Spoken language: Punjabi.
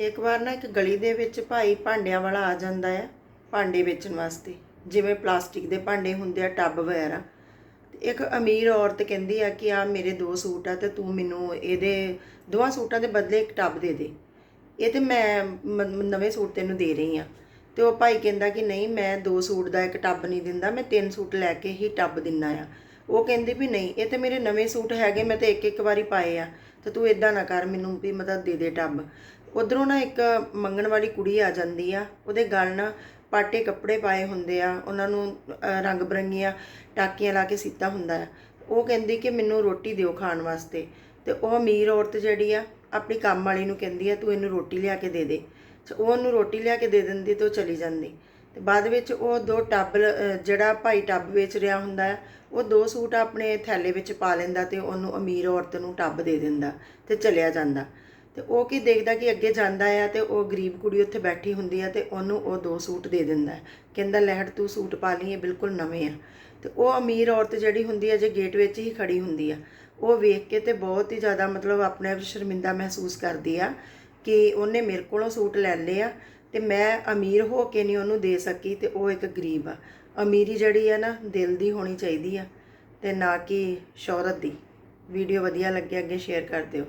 ਇੱਕ ਵਾਰ ਨਾ ਇੱਕ ਗਲੀ ਦੇ ਵਿੱਚ ਭਾਈ ਭਾਂਡਿਆਂ ਵਾਲਾ ਆ ਜਾਂਦਾ ਹੈ ਭਾਂਡੇ ਵੇਚਣ ਵਾਸਤੇ। ਜਿਵੇਂ ਪਲਾਸਟਿਕ ਦੇ ਭਾਂਡੇ ਹੁੰਦੇ ਆ, ਟੱਬ ਵਗੈਰਾ। ਇੱਕ ਅਮੀਰ ਔਰਤ ਕਹਿੰਦੀ ਆ ਕਿ ਆ ਮੇਰੇ ਦੋ ਸੂਟ ਆ ਤੇ ਤੂੰ ਮੈਨੂੰ ਇਹਦੇ, ਦੋਵਾਂ ਸੂਟਾਂ ਦੇ ਬਦਲੇ ਇੱਕ ਟੱਬ ਦੇ ਦੇ। ਇਹ ਤੇ ਮੈਂ ਨਵੇਂ ਸੂਟ ਤੈਨੂੰ ਦੇ ਰਹੀ ਆ। ਤੇ ਉਹ ਭਾਈ ਕਹਿੰਦਾ ਕਿ ਨਹੀਂ, ਮੈਂ ਦੋ ਸੂਟ ਦਾ ਇੱਕ ਟੱਬ ਨਹੀਂ ਦਿੰਦਾ, ਮੈਂ ਤਿੰਨ ਸੂਟ ਲੈ ਕੇ ਹੀ ਟੱਬ ਦਿੰਨਾ ਆ। ਉਹ ਕਹਿੰਦੀ ਵੀ ਨਹੀਂ, ਇਹ ਤੇ ਮੇਰੇ ਨਵੇਂ ਸੂਟ ਹੈਗੇ, ਮੈਂ ਤੇ ਇੱਕ ਇੱਕ ਵਾਰੀ ਪਾਏ ਆ। ਤੇ ਤੂੰ ਇਦਾਂ ਨਾ ਕਰ, ਮੈਨੂੰ ਵੀ ਮਤਲਬ ਦੇ ਦੇ ਟੱਬ। ਉਧਰੋਂ ਨਾ ਇੱਕ ਮੰਗਣ ਵਾਲੀ ਕੁੜੀ ਆ ਜਾਂਦੀ ਆ, ਉਹਦੇ ਗਲ ਨਾ ਪਾਟੇ ਕੱਪੜੇ ਪਾਏ ਹੁੰਦੇ ਆ, ਉਹਨਾਂ ਨੂੰ ਰੰਗ ਬਰੰਗੀਆਂ ਟਾਕੀਆਂ ਲਾ ਕੇ ਸੀਤਾ ਹੁੰਦਾ ਆ। ਉਹ ਕਹਿੰਦੀ ਕਿ ਮੈਨੂੰ ਰੋਟੀ ਦਿਓ ਖਾਣ ਵਾਸਤੇ। ਤੇ ਉਹ ਅਮੀਰ ਔਰਤ ਜਿਹੜੀ ਆ, ਆਪਣੀ ਕੰਮ ਵਾਲੀ ਨੂੰ ਕਹਿੰਦੀ ਆ, ਤੂੰ ਇਹਨੂੰ ਰੋਟੀ ਲਿਆ ਕੇ ਦੇ ਦੇ। ਉਹ ਉਹਨੂੰ ਰੋਟੀ ਲਿਆ ਕੇ ਦੇ ਦਿੰਦੀ ਤੇ ਉਹ ਚਲੀ ਜਾਂਦੀ। ਤੇ ਬਾਅਦ ਵਿੱਚ ਉਹ ਦੋ ਟੱਬ ਜਿਹੜਾ ਭਾਈ ਟੱਬ ਵੇਚ ਰਿਹਾ ਹੁੰਦਾ ਹੈ ਉਹ ਦੋ ਸੂਟ ਆਪਣੇ ਥੈਲੇ ਵਿੱਚ ਪਾ ਲੈਂਦਾ ਤੇ ਉਹਨੂੰ ਅਮੀਰ ਔਰਤ ਨੂੰ ਟੱਬ ਦੇ ਦਿੰਦਾ ਤੇ ਚਲਿਆ ਜਾਂਦਾ। ਤੇ ਉਹ ਕੀ ਦੇਖਦਾ ਕਿ ਅੱਗੇ ਜਾਂਦਾ ਆ ਤੇ ਉਹ ਗਰੀਬ ਕੁੜੀ ਉੱਥੇ ਬੈਠੀ ਹੁੰਦੀ ਆ ਤੇ ਉਹਨੂੰ ਉਹ ਦੋ ਸੂਟ ਦੇ ਦਿੰਦਾ ਕਹਿੰਦਾ, ਲਹਿੜ, ਤੂੰ ਸੂਟ ਪਾ ਲਈ, ਇਹ ਬਿਲਕੁਲ ਨਵੇਂ ਆ। ਤੇ ਉਹ ਅਮੀਰ ਔਰਤ ਜਿਹੜੀ ਹੁੰਦੀ ਆ, ਜੇ ਗੇਟ ਵਿੱਚ ਹੀ ਖੜੀ ਹੁੰਦੀ ਆ, ਉਹ ਵੇਖ ਕੇ ਤੇ ਬਹੁਤ ਹੀ ਜ਼ਿਆਦਾ ਮਤਲਬ ਆਪਣੇ ਆਪ ਸ਼ਰਮਿੰਦਾ ਮਹਿਸੂਸ ਕਰਦੀ ਆ ਕਿ ਉਹਨੇ ਮੇਰੇ ਕੋਲੋਂ ਸੂਟ ਲੈ ਲਏ ਆ ਤੇ ਮੈਂ ਅਮੀਰ ਹੋ ਕੇ ਨਹੀਂ ਉਹਨੂੰ ਦੇ ਸਕੀ ਤੇ ਉਹ ਇੱਕ ਗਰੀਬ ਆ। ਅਮੀਰੀ ਜਿਹੜੀ ਆ ਨਾ, ਦਿਲ ਦੀ ਹੋਣੀ ਚਾਹੀਦੀ ਆ ਤੇ ਨਾ ਕਿ ਸ਼ੌਹਰਤ ਦੀ। ਵੀਡੀਓ ਵਧੀਆ ਲੱਗੇ, ਅੱਗੇ ਸ਼ੇਅਰ ਕਰ ਦਿਓ।